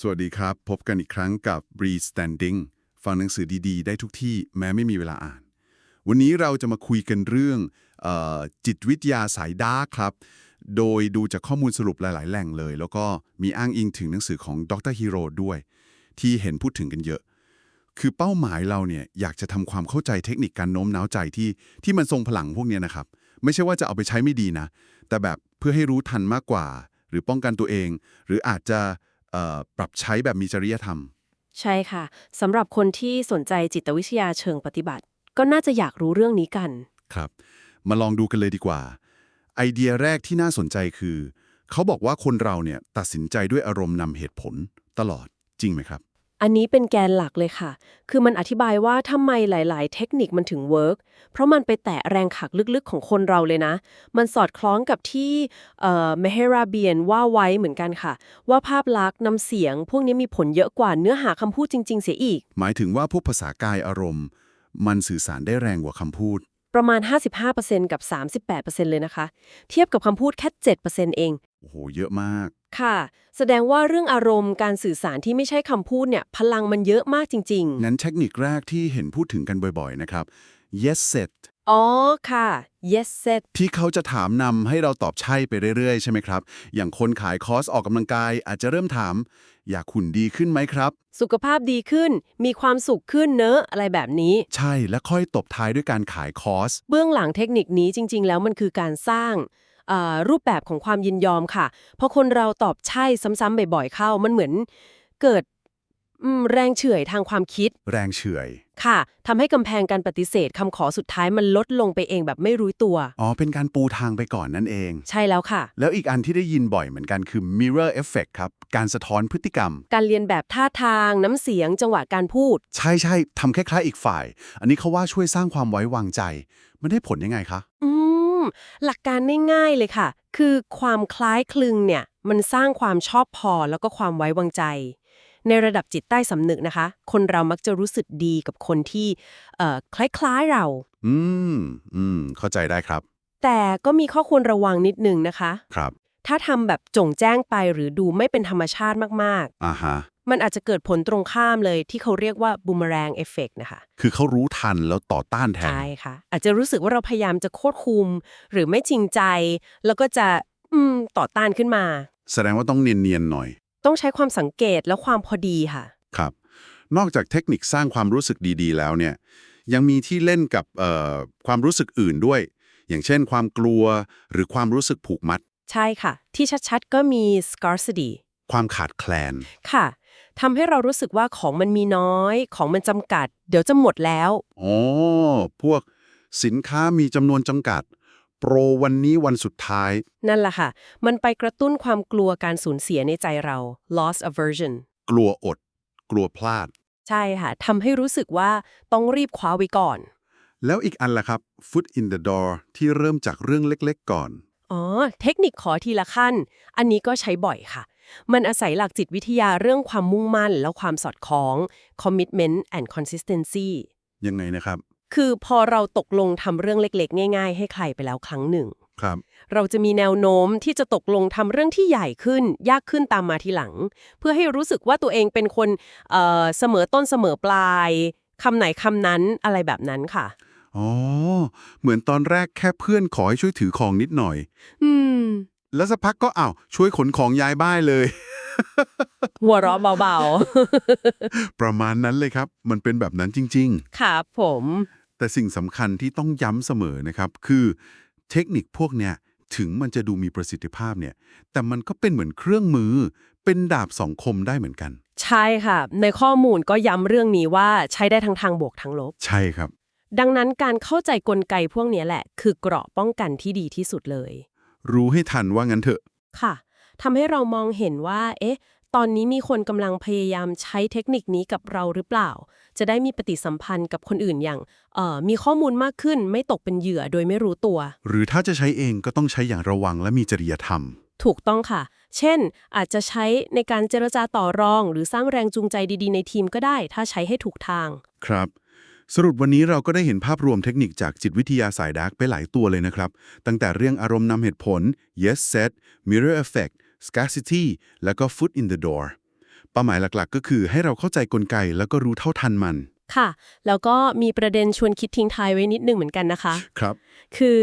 สวัสดีครับ พบกันอีกครั้งกับ Restanding ฟังหนังสือดีๆ ได้ทุกที่แม้ไม่มีเวลาอ่าน วันนี้เราจะมาคุยกันเรื่องออจิตวิทยาสายดาร์ครับ โดยดูจากข้อมูลสรุปหลายๆ แหล่งเลย แล้วก็มีอ้างอิงถึงหนังสือของดรฮิโร่ด้วย ที่เห็นพูดถึงกันเยอะ คือเป้าหมายเราเนี่ยอยากจะทำความเข้าใจเทคนิคการโน้มน้าวใจที่ที่มันทรงพลังพวกนี้นะครับ ไม่ใช่ว่าจะเอาไปใช้ไม่ดีนะ แต่แบบเพื่อให้รู้ทันมากกว่า หรือป้องกันตัวเอง หรืออาจจะ ปรับใช้แบบมีจริยธรรม ใช่ค่ะสำหรับคนที่สนใจจิตวิทยาเชิงปฏิบัติ ก็น่าจะอยากรู้เรื่องนี้กันครับ มาลองดูกันเลยดีกว่า ไอเดียแรกที่น่าสนใจคือ เขาบอกว่าคนเราเนี่ยตัดสินใจด้วยอารมณ์นำเหตุผลตลอดจริงไหมครับ อันนี้เป็นแกนหลักเลยค่ะ คือมันอธิบายว่าทำไมหลาย ๆ เทคนิคมันถึงเวิร์ก เพราะมันไปแตะแรงขักลึกๆ ของคนเราเลยนะ มันสอดคล้องกับที่เอ่อเมเฮราเบียนว่าไว้เหมือนกันค่ะ ว่าภาพลักษณ์น้ำเสียง พวกนี้มีผลเยอะกว่าเนื้อหาคำพูดจริง ๆ เสียอีก หมายถึงว่าพวกภาษากายอารมณ์ มันสื่อสารได้แรงกว่าคำพูด ประมาณ 55%กับ 38%เลยนะคะ เทียบกับคำพูดแค่ 7%เอง โอ้โห เยอะมาก ค่ะ แสดงว่าเรื่องอารมณ์การสื่อสารที่ไม่ใช่คำพูดเนี่ย พลังมันเยอะมากจริง งั้นเทคนิคแรกที่เห็นพูดถึงกันบ่อยๆ นะครับ yes set ๆ อ๋อ ค่ะ yes set ที่เขาจะถามนำให้เราตอบใช่ไปเรื่อยๆ ใช่ไหมครับ อย่างคนขายคอร์สออกกำลังกายอาจจะเริ่มถาม อยากหุ่นดีขึ้นไหมครับ สุขภาพดีขึ้น มีความสุขขึ้นเนอะ อะไรแบบนี้ ใช่และค่อยตบท้ายด้วยการขายคอร์ส เบื้องหลังเทคนิคนี้จริง ๆ แล้วมันคือการสร้างเอ่อ รูปแบบของความยินยอมค่ะเพราะคนเราตอบใช่ซ้ำๆบ่อยๆเข้า มันเหมือนเกิดอืมแรงเฉื่อยทางความคิด แรงเฉื่อย ค่ะทำให้กำแพงการปฏิเสธคำขอสุดท้ายมันลดลงไปเองแบบไม่รู้ตัว อ๋อ เป็นการปูทางไปก่อนนั่นเอง ใช่แล้วค่ะ แล้วอีกอันที่ได้ยินบ่อยเหมือนกันคือ mirror effect ครับ การสะท้อนพฤติกรรม การเรียนแบบท่าทาง น้ำเสียง จังหวะการพูด ใช่ใช่ทำคล้ายๆอีกฝ่าย อันนี้เขาว่าช่วยสร้างความไว้วางใจ มันได้ผลยังไงคะอืม หลักการง่ายๆเลยค่ะ คือความคล้ายคลึงเนี่ย มันสร้างความชอบพอแล้วก็ความไว้วางใจ ในระดับจิตใต้สำนึกนะคะ คนเรามักจะรู้สึกดีกับคนที่เอ่อคล้ายๆเรา อืมอืมเข้าใจได้ครับ แต่ก็มีข้อควรระวังนิดนึงนะคะ ครับ ถ้าทำแบบจงแจ้งไปหรือดูไม่เป็นธรรมชาติมากอ่าฮะๆ มันอาจจะเกิดผลตรงข้ามเลยที่เขาเรียกว่าบูม e รงเอฟเฟกนะคะ คือเขารู้ทันแล้วต่อต้านแทน ใช่ค่ะ อาจจะรู้สึกว่าเราพยายามจะควบคุม หรือไม่จริงใจ แล้วก็จะอืมต่อต้านขึ้นมา แสดงว่าต้องเนียนๆหน่อย ต้องใช้ความสังเกตและความพอดีค่ะ ครับ นอกจากเทคนิคสร้างความรู้สึกดีๆ แล้วเนี่ย ยังมีที่เล่นกับเอ่อความรู้สึกอื่นด้วย อย่างเช่น ความกลัวหรือความรู้สึกผูกมัด ใช่ค่ะ ที่ชัดๆก็มี scarcity ความขาดแคลน ค่ะ ทำให้เรารู้สึกว่าของมันมีน้อย ของมันจำกัด เดี๋ยวจะหมดแล้ว อ๋อ พวกสินค้ามีจำนวนจำกัด โปรวันนี้วันสุดท้าย นั่นแหละค่ะ มันไปกระตุ้นความกลัวการสูญเสียในใจเรา loss aversion กลัวอด กลัวพลาด ใช่ค่ะทำให้รู้สึกว่าต้องรีบคว้าไว้ก่อน แล้วอีกอันล่ะครับ foot in the door ที่เริ่มจากเรื่องเล็กๆ ก่อน อ๋อ เทคนิคขอทีละขั้น อันนี้ก็ใช้บ่อยค่ะ มันอาศัยหลักจิตวิทยาเรื่องความมุ่งมั่น แล้วความสอดคล้อง commitment and consistency ยังไงนะครับ คือพอเราตกลงทำเรื่องเล็กๆ ง่าย ๆ ให้ใครไปแล้วครั้งหนึ่ง ครับ เราจะมีแนวโน้มที่จะตกลงทำเรื่องที่ใหญ่ขึ้น ยากขึ้นตามมาทีหลัง เพื่อให้รู้สึกว่าตัวเองเป็นคนเอ่อเสมอต้นเสมอปลายคำไหนคำนั้นอะไรแบบนั้นค่ะอ๋อ เหมือนตอนแรกแค่เพื่อนขอให้ช่วยถือของนิดหน่อย อืม แล้วสักพักก็อ้าวช่วยขนของย้ายบ้านเลย หัวเราะเบาประมาณนั้นเลยครับ มันเป็นแบบนั้นจริงๆครับผมๆแต่สิ่งสำคัญที่ต้องย้ำเสมอนะครับ คือเทคนิคพวกเนี้ยถึงมันจะดูมีประสิทธิภาพเนี่ย แต่มันก็เป็นเหมือนเครื่องมือ เป็นดาบสองคมได้เหมือนกัน ใช่ค่ะ ในข้อมูลก็ย้ำเรื่องนี้ว่าใช้ได้ทั้งทางบวกทางลบ ใช่ครับ ดังนั้นการเข้าใจกลไกพวกนี้แหละ คือเกราะป้องกันที่ดีที่สุดเลย รู้ให้ทันว่างั้นเถอะ ค่ะทำให้เรามองเห็นว่า เอ๊ะ ตอนนี้มีคนกำลังพยายามใช้เทคนิคนี้กับเราหรือเปล่า จะได้มีปฏิสัมพันธ์กับคนอื่นอย่าง เอ่อ มีข้อมูลมากขึ้นไม่ตกเป็นเหยื่อโดยไม่รู้ตัว หรือถ้าจะใช้เองก็ต้องใช้อย่างระวังและมีจริยธรรม ถูกต้องค่ะ เช่น อาจจะใช้ในการเจรจาต่อรอง หรือสร้างแรงจูงใจดีๆ ในทีมก็ได้ ถ้าใช้ให้ถูกทาง ครับ สรุปวันนี้เราก็ได้เห็นภาพรวมเทคนิคจากจิตวิทยาสายดาร์กไปหลายตัวเลยนะครับ ตั้งแต่เรื่องอารมณ์นำเหตุผล yes set mirror effect scarcity แล้วก็ foot in the door เป้าหมายหลักๆ ก็คือให้เราเข้าใจกลไกแล้วก็รู้เท่าทันมัน ค่ะ แล้วก็มีประเด็นชวนคิดทิ้งท้ายไว้นิดนึงเหมือนกันนะคะ ครับ คือ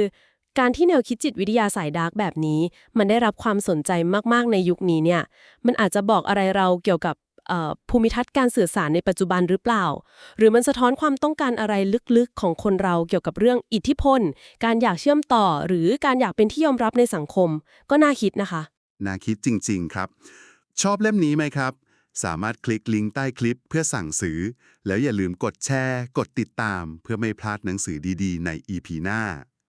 การที่แนวคิดจิตวิทยาสายดาร์กแบบนี้ มันได้รับความสนใจมากๆในยุคนี้เนี่ย มันอาจจะบอกอะไรเราเกี่ยวกับเอ่อ ภูมิทัศน์การสื่อสารในปัจจุบันหรือเปล่า หรือมันสะท้อนความต้องการอะไรลึกๆของคนเราเกี่ยวกับเรื่องอิทธิพล การอยากเชื่อมต่อ หรือการอยากเป็นที่ยอมรับในสังคม ก็น่าคิดนะคะ น่าคิดจริง ๆ ครับ ชอบเล่มนี้ไหมครับ สามารถคลิกลิงก์ใต้คลิปเพื่อสั่งซื้อ แล้วอย่าลืมกดแชร์ กดติดตาม เพื่อไม่พลาดหนังสือดีๆ ใน EP หน้า